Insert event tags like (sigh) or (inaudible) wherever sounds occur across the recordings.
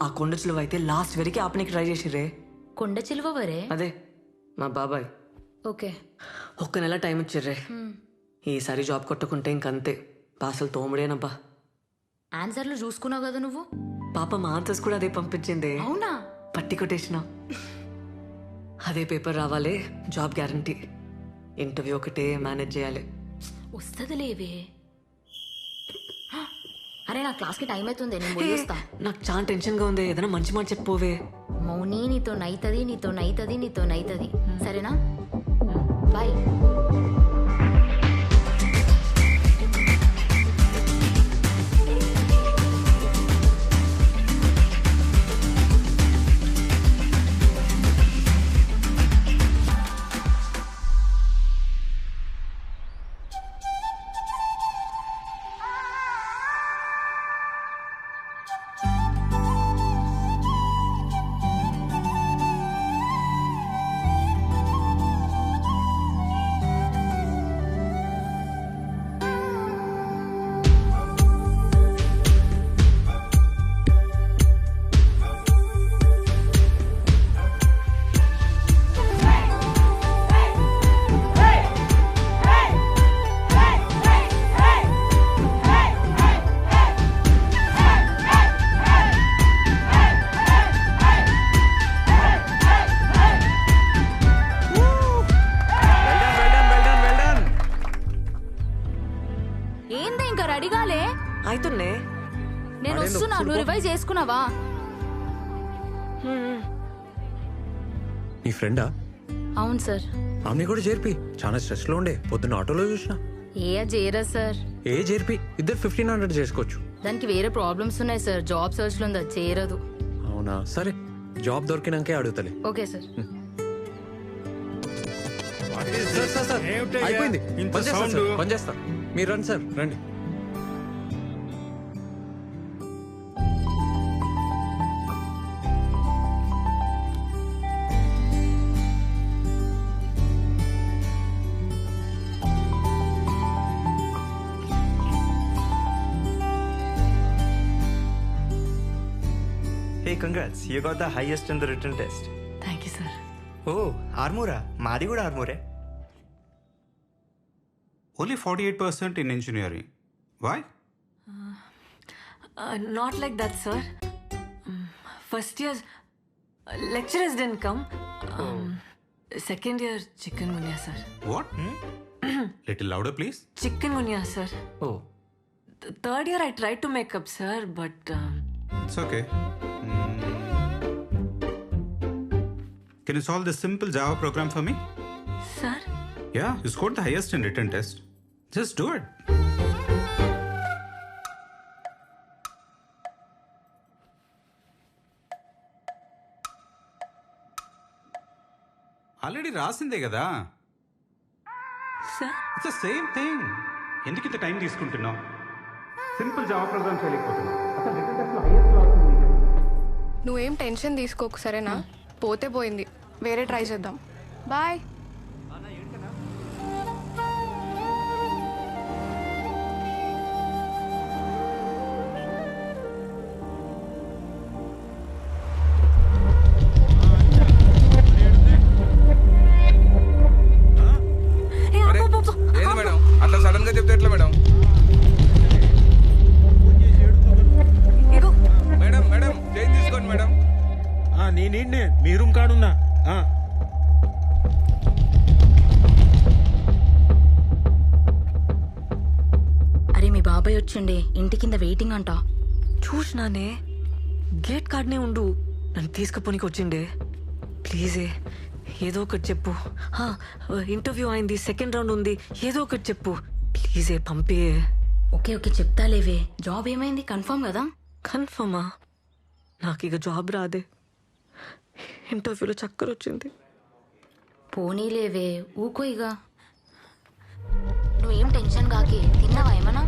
ఆ కొండ చిలువ అయితే లాస్ట్ వరకు ఆపనికి ట్రై చేసిర్రే. కొండ చిలువవరే అదే మా బాబాయ్. ఓకే. ఒక్క నెల టైం ఇచ్చిర్రే. ఈసారి జాబ్ కొట్టుకుంటే ఇంకంతే. పాసలు తోముడేనబ్బా. ఆన్సర్లు చూసుకున్నావు కదా నువ్వు? పాప మా ఆన్సర్స్ కూడా అదే పంపించింది. అవునా? పట్టి కొట్టేసిన. అదే పేపర్ రావాలి జాబ్ గ్యారంటీ ఇంటర్వ్యూ ఒకటే మేనేజ్ చేయాలి. వస్తుంది లేవే అరే నా క్లాస్కి టైం అవుతుంది నేను పోయేస్తా నాకు చాలా టెన్షన్గా ఉంది. ఏదైనా మంచి మాట చెప్పోవే. మౌని నీతో నైతది నీతో నైతది నీతో నైతది. సరేనా? బాయ్ రివైజ్ చేసుకున్నావా? నీ ఫ్రెండా? అవును సార్. ఆమెని కూడా చేర్పి. చాలా స్ట్రెస్లో ఉండే. పొద్దున్న ఆటోలో చూసిన. ఏ చేయరా సార్? ఏ చేర్పి? ఇద్దరు ఫిఫ్టీన్ హండ్రెడ్ చేసుకోవచ్చు. దానికి వేరే ప్రాబ్లమ్స్ ఉన్నాయి సార్. జాబ్ సర్చ్లో ఉంది? చేయరదు అవునా? సరే. జాబ్ దొరికినాకే అడుగుతలే. Okay sir? అయిపోయింది. ఇంత పని చేస్తా, సౌండ్? సార్, పని చేస్తా మీరు రండి సార్. రండి. You got the highest in the written test. Thank you, sir. Oh, Armora. Madi kuda Only 48% in engineering. Why? Uh, uh, not like that, sir. Um, first year, lecturers didn't come. Oh. Um. Second year, chikungunya, sir. What? Hmm? (clears throat) Little louder, please. Chikungunya, sir. Oh. Th third year, I tried to make up, sir, but... Um... It's okay. Mm. Can you solve this simple Java program for me? Sir Yeah, you scored the highest in written test. Just do it. Already రాసిందే కదా it's same thing ఎందుకు ఇంత time తీసుకుంటున్నావు simple job program చేయలేకపోతున్నావు అసలు written test లో వస్తుంది. నువ్వేం tension తీసుకోకు సరేనా పోతే పోయింది వేరే ట్రై చేద్దాం. బాయ్. ఏంది మేడం? అట్లా సడన్గా చెప్తే ఎట్లా మేడం? మేడం మేడం చేంజ్ తీసుకోండి మేడం. ఆ, నీ నీడ్నే మీ రూమ్ కాడున్నా. అరే మీ బాబాయ్ వచ్చిండే. ఇంటి కింద వెయిటింగ్ అంట. చూసినానే. గేట్ కార్డ్నే ఉండు. నన్ను తీసుకుపోనికి వచ్చిండే. ప్లీజే ఏదో ఒకటి చెప్పు. హా, ఇంటర్వ్యూ అయింది సెకండ్ రౌండ్ ఉంది. ఏదో ఒకటి చెప్పు. ప్లీజే పంపే. ఓకే ఓకే చెప్తా లేవే. జాబ్ ఏమైంది? కన్ఫర్మ్ కదా? కన్ఫర్మా నాకు ఇక జాబ్ రాదే. ఇంటర్వ్యూలో చక్కర వచ్చింది పోనీ లేవే ఊకో ఇక నువ్వేం టెన్షన్ కాకి తిన్నావా ఏమన్నా?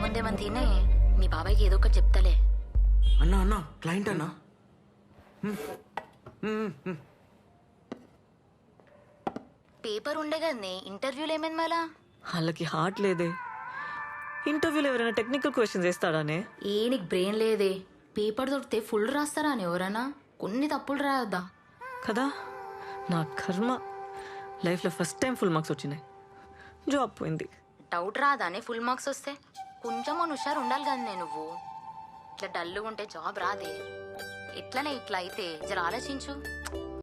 ముందేమని తినే మీ బాబాయ్కి ఏదో ఒకటి చెప్తాలే. అన్నా అన్నా క్లయింట్ అన్నా? పేపర్ ఉండే కదనే ఇంటర్వ్యూలు ఏమైంది మళ్ళా? వాళ్ళకి హార్ట్ లేదే. ఇంటర్వ్యూలో ఎవరైనా టెక్నికల్ క్వశ్చన్స్ వేస్తాడానే? ఏ నీకు బ్రెయిన్ లేదే. పేపర్ దొరికితే ఫుల్ రాస్తారా అని ఎవరైనా కొన్ని తప్పులు రాయొద్దా కదా? నా కర్మ. లైఫ్లో ఫస్ట్ టైం ఫుల్ మార్క్స్ వచ్చినాయి. జాబ్ పోయింది. డౌట్ రాదానే ఫుల్ మార్క్స్ వస్తే? కొంచెం హుషారు ఉండాలి కదా నేను నువ్వు. ఇట్లా డల్గా ఉంటే జాబ్ రాదే. ఇట్లనే ఇట్లా అయితే? జర ఆలోచించు.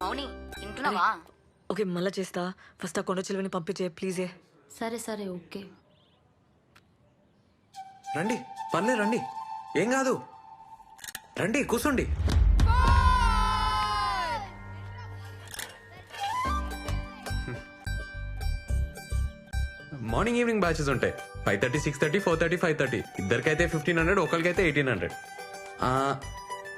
మౌని వింటున్నావా? ఓకే మళ్ళీ చేస్తా. ఫస్ట్ ఆ కొండ చిలువని పంపించే ప్లీజే. సరే సరే ఓకే. రండి పర్లే రండి. ఏం కాదు. రండి కూర్చోండి. మార్నింగ్ ఈవినింగ్ బ్యాచెస్ ఉంటాయి. Five thirty six thirty four thirty five thirty ఇద్దరికైతే fifteen hundred ఒకరికైతే ఎయిటీన్ హండ్రెడ్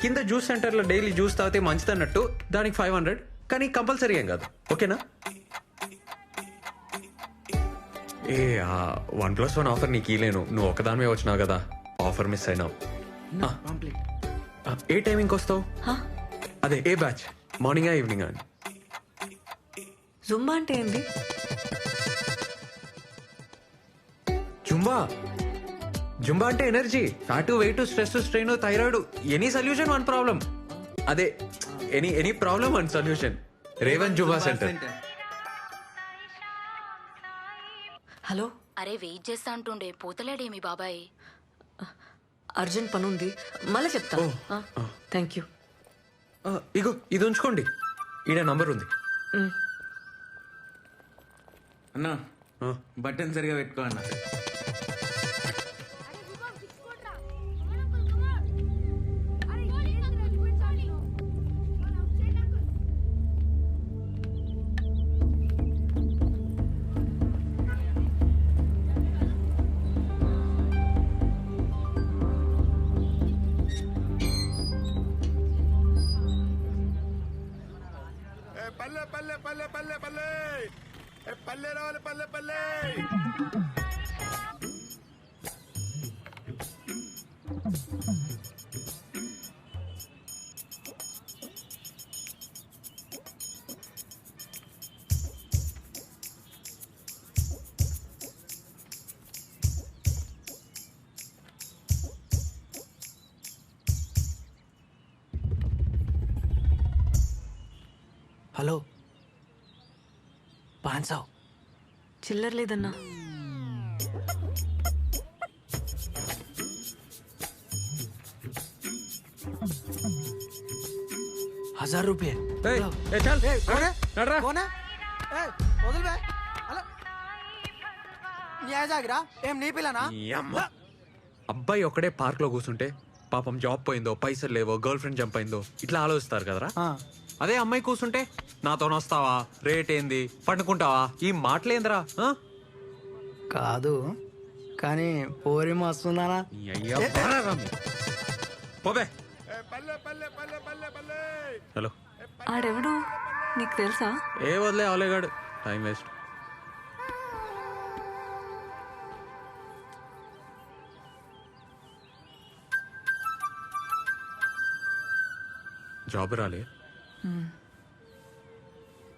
కింద జ్యూస్ సెంటర్లో డైలీ జ్యూస్ తాగితే మంచిది అన్నట్టు దానికి ఫైవ్ హండ్రెడ్ కానీ కంపల్సరీ ఏం కాదు. ఓకేనా? ఏ వన్ ప్లస్ వన్ ఆఫర్ నీకు ఇలేను నువ్వు ఒకదానివే వచ్చినావు కదా. ఆఫర్ మిస్ అయినావు. ఏ టైమింగ్కి వస్తావు? అదే ఏ బ్యాచ్ మార్నింగా ఈవినింగ్ అని జుంబా అంటే ఏంది? జుంబా. జుంబా అంటే energy. Fat weight stress strain thyroid. Any solution one problem అదే any any problem one solution. Revan zumba centre. Hello? అరే వెయిట్ చేస్తా అంటుండే. పోతలేడే మీ బాబాయ్. అర్జెంట్ పని ఉంది మళ్ళీ చెప్తా. Thank you. ఇగో ఇది ఉంచుకోండి. ఈడ నంబర్ ఉంది. అన్నా బటన్ సరిగా పెట్టుకో అన్న. పల్లె పల్లె పల్లె పల్లె పల్లె పల్లె రావాలి పల్లె పల్లె జాగిరా ఏం నీ పిల్లనా? ఈ అమ్మ. అబ్బాయి ఒక్కడే పార్క్లో కూర్చుంటే పాపం జాబ్ పోయిందో పైసలు లేవో గర్ల్ ఫ్రెండ్ జంప్ అయిందో ఇట్లా ఆలోచిస్తారు కదరా? అదే అమ్మాయి కూర్చుంటే నాతో వస్తావా రేట్ ఏంది పండుకుంటావా? ఈ మాటలేందిరా ఆ? కాదు కానీ పోరి మస్తున్నానా ఈ అయ్యా బారారా మీరు. పోబే. పల్లె పల్లె పల్లె పల్లె పల్లె హలో. ఆడెవడు? నీకు తెలుసా? ఏ వదిలే అవలేగాడు. Time waste. జాబ్ రాలే?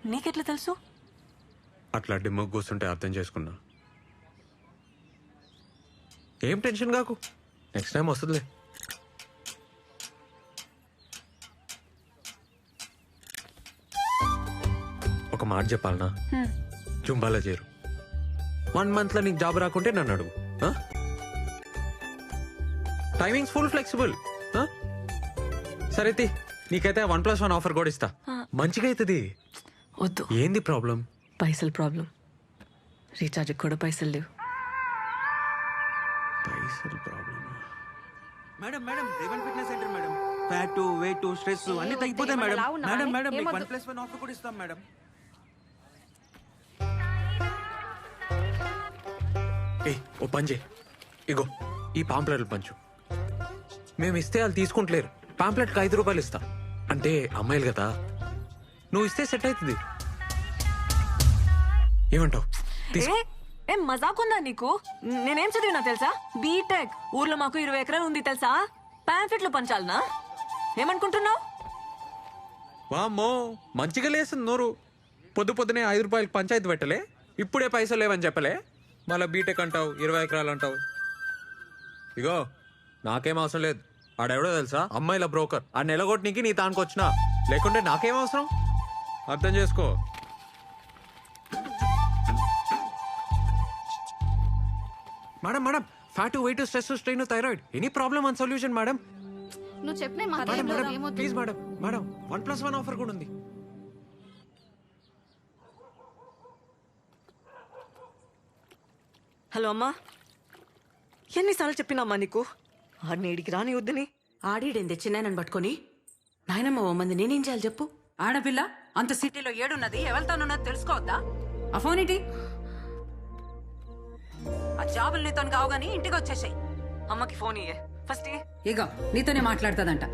నీకెట్లా తెలుసు? అట్లా డిమ్మకు కూర్చుంటే అర్థం చేసుకున్నా. ఏం టెన్షన్ కాకు? నెక్స్ట్ టైం వస్తుందిలే. ఒక మాట చెప్పాలనా? జుంబాలో చేరు. వన్ మంత్లో నీకు జాబ్ రాకుంటే నన్ను అడుగు. టైమింగ్స్ ఫుల్ ఫ్లెక్సిబుల్ సరే నీకైతే వన్ ప్లస్ వన్ ఆఫర్ కూడా ఇస్తా. మంచిగా అవుతుంది. వద్దు. ఏంది ప్రాబ్లం? పైసలు ప్రాబ్లం. రీఛార్జ్కి కూడా పైసలు లేవు. పైసలు problem madam madam Revan fitness centre madam. Fat weight stress అన్ని తగ్గిపోతాయి మేడం. మేడం మేడం మీకు వన్ ప్లస్ వన్ ఆఫర్ కూడా ఇస్తాం మేడం. ఏ ఓ చేయి. ఇగో ఈ పాంప్లెట్లు పంచు. మేము ఇస్తే వాళ్ళు తీసుకుంటలేరు. పాంప్లెట్కి ఐదు రూపాయలు ఇస్తా. అంటే అమ్మాయిలు కదా. నువ్వు ఇస్తే సెట్ అవుతుంది. ఏమంటావు? తీసుకో. ఏ మజాక్ ఉందా నీకు? నేనేం చదివినా తెలుసా? బీటెక్ ఊర్లో మాకు ఇరవై ఎకరాలు ఉంది తెలుసా? పాంఫెట్లు పంచాలనా? ఏమనుకుంటున్నావు? వామ్మో మంచిగా లేస్తుంది నోరు. పొద్దు పొద్దునే ఐదు రూపాయలకి పంచాయతీ పెట్టలే. ఇప్పుడే పైసలు లేవని చెప్పలే. మళ్ళీ బీటెక్ అంటావు ఇరవై ఎకరాలు అంటావు. ఇగో నాకేం అవసరం లేదు. ఆడెవడో తెలుసా? అమ్మాయిల బ్రోకర్. ఆ నెలగొట్టనికి నీ తానికి వచ్చినా లేకుంటే నాకేం అవసరం? అర్థం చేసుకో. Madam madam fat weight stress strain thyroid any problem and solution madam నువ్వు చెప్పిన madam madam please madam madam one plus one offer కూడా ఉంది. హలో అమ్మా. ఎన్నిసార్లు చెప్పినామ్మా నీకు? ఆడిని ఇడికి రాని వద్దని ఆడిడేంది చిన్నాయనని పట్టుకొని? నాయనమ్మ ఓ మంది నేనేం చేయాలి చెప్పు? ఆడపిల్ల? అంత సిటీలో ఏడున్నది ఎవరితోనున్నది తెలుసుకోవద్దా? ఆ ఫోన్ ఏంటి? ఆ జాబులు నీతో కావు గానీ ఇంటికి వచ్చేసాయి అమ్మకి ఫోన్ ఇయ్యే. ఫస్ట్ ఇగో నీతోనే మాట్లాడుతుందంట.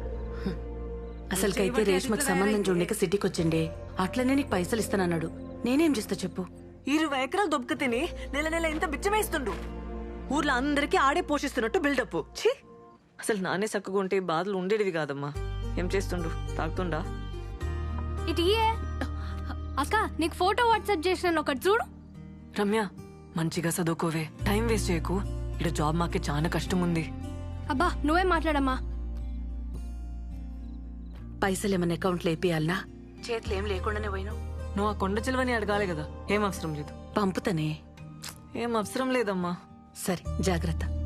అసలుకైతే రేష్మకి సంబంధం చూడక సిటీకి వచ్చిండే అట్లనే నీకు పైసలు ఇస్తానన్నాడు నేనేం చేస్తా చెప్పు? ఇరవై ఎకరాలు దొబ్బక తిని నెల నెల ఎంత బిచ్చమేస్తుండు. ఊర్లో అందరికీ ఆడే పోషిస్తున్నట్టు బిల్డప్. ఛీ! అసలు నానే చక్కగా ఉంటే ఈ బాధలు ఉండేటివి కాదమ్మా. ఏం చేస్తుండు? తాగుతుండా? ఇటు ఇయే అక్క నీకు ఫోటో వాట్సాప్ చేసిన ఒకటి చూడు. రమ్య మంచిగా చదువుకోవే. టైం వేస్ట్ చేయకు. ఇక్కడ జాబ్ మాకే చాలా కష్టం ఉంది అబ్బా నువ్వే మాట్లాడమ్మా. పైసలు ఏమన్నా అకౌంట్లో వేపియాలనా? చేతులు ఏం లేకుండానే పోయినావు. నువ్వు ఆ కొండ చిలువని అడగాలి కదా. ఏం అవసరం లేదు. పంపుతానే. ఏం అవసరం లేదమ్మా. సరే జాగ్రత్త.